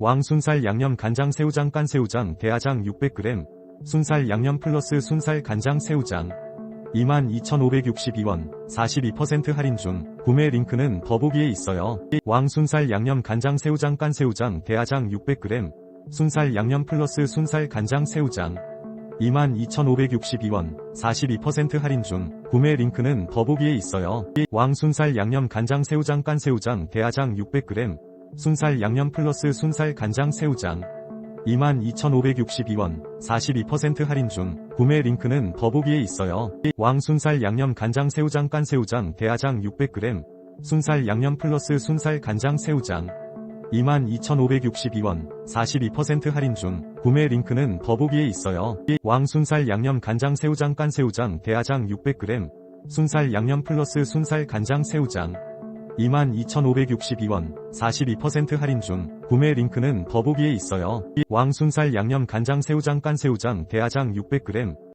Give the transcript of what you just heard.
왕순살 양념 간장 새우장 깐새우장 대하장 600g, 순살 양념 플러스 순살 간장 새우장 22,562원, 42% 할인 중, 구매 링크는 더보기에 있어요. 왕순살 양념 간장 새우장 깐새우장 대하장 600g, 순살 양념 플러스 순살 간장 새우장 22,562원, 42% 할인 중, 구매 링크는 더보기에 있어요. 왕순살 양념 간장 새우장 깐새우장 대하장 600g, 순살 양념 플러스 순살 간장 새우장 22,562원, 42% 할인 중, 구매 링크는 더보기에 있어요. 왕순살 양념 간장 새우장 깐 새우장 대하장 600g, 순살 양념 플러스 순살 간장 새우장 22,562원, 42% 할인 중, 구매 링크는 더보기에 있어요. 왕순살 양념 간장 새우장 깐 새우장 대하장 600g, 순살 양념 플러스 순살 간장 새우장 22,562원, 42% 할인 중, 구매 링크는 더보기에 있어요. 왕순살 양념 간장 새우장 깐새우장 대하장 600g,